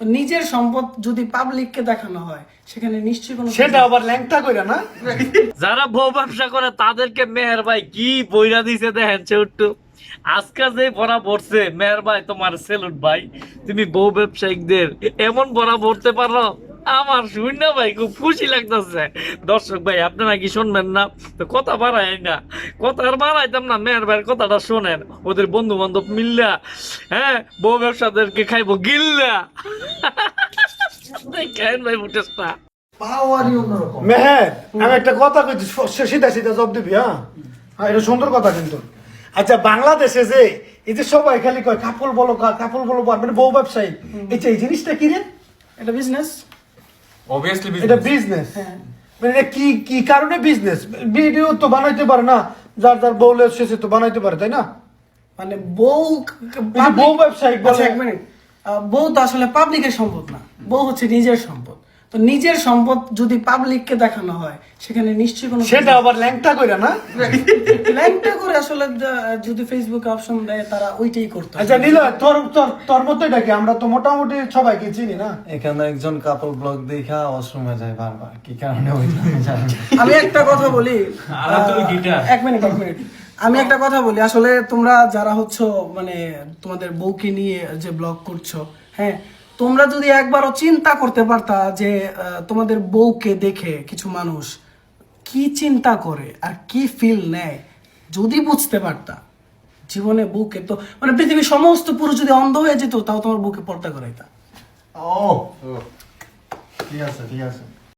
তো নিজের সম্পদ যদি পাবলিককে দেখানো হয় সেখানে নিশ্চয়ই কোনো সেটা আবার ল্যাংটা কইরা না? যারা বউ ব্যবসা করে তাদেরকে মেহের ভাই কি বইরা দিছে দেখেন ছোট্ট। আজকে যে ভরা পড়ছে মেহের ভাই তোমার সেলুট ভাই তুমি বউ ব্যবসায়িকদের এমন ভরা পড়তে পারো? আমার শূন্য ভাই খুব খুশি লাগতেছে। দর্শক ভাই আপনারা কি শুনবেন না? তো কথা বাড়াই না। কথা আর বাড়াইতাম না মেয়ের ভাইয়ের কথাটা শোনেন। ওদের বন্ধু বান্ধব মিল্লা হ্যাঁ বউ ব্যবসাদেরকে খাইবো গিল্লা। দেখেন ভাই মেহের আমি একটা কথা কইছি সিধা সিধা জব দিবি হ্যাঁ? হ্যাঁ, এটা সুন্দর কথা কিন্তু। আচ্ছা বাংলাদেশে যে এই যে সবাই খালি কয় কাপড় বলো কাপড় বলো মানে বউ ব্যবসায়ী এই যে এই জিনিসটা কি রে? এটা বিজনেস অবভিয়াসলি এটা বিজনেস হ্যাঁ। মানে এটা কি কি কারণে বিজনেস ভিডিও তো বানাইতে পারে না যার যার বউলে শেষে তো বানাইতে পারে তাই না? মানে বউ বউ ব্যবসায়িক বলে- আচ্ছা, এক মিনিট বউ তো আসলে পাবলিকের সম্পদ না। বউ হচ্ছে নিজের সম্পদ। তো নিজের সম্পদ যদি পাবলিককে দেখানো হয় সেখানে নিশ্চয়ই কোনো সেটা আবার ল্যাংটা কইরা না ল্যাংটা করে আসলে যদি ফেসবুকে অপশন দেয় তারা ওইটাই করতে। আচ্ছা নীলা তোর তোর তোর মতো আমরা তো মোটামুটি সবাইকে চিনি না এখানে একজন কাপল ব্লগ দেখা ওয়াশরুমে যায় বারবার কি কারণে ওইটা আমি জানি না। আমি একটা কথা বলি। এক মিনিট এক মিনিট আমি একটা কথা বলি আসলে তোমরা যারা হচ্ছে মানে তোমাদের বউকে নিয়ে যে ব্লগ করছ হ্যাঁ তোমরা যদি একবারও চিন্তা করতে পারতা যে তোমাদের বউকে দেখে কিছু মানুষ কি চিন্তা করে আর কি ফিল নেয় যদি বুঝতে পারতা জীবনে বউকে তো মানে পৃথিবীর সমস্ত পুরুষ যদি অন্ধ হয়ে যেত তাও তোমার বুকে পর্দা করাইতা। ও। ঠিক আছে ঠিক আছে।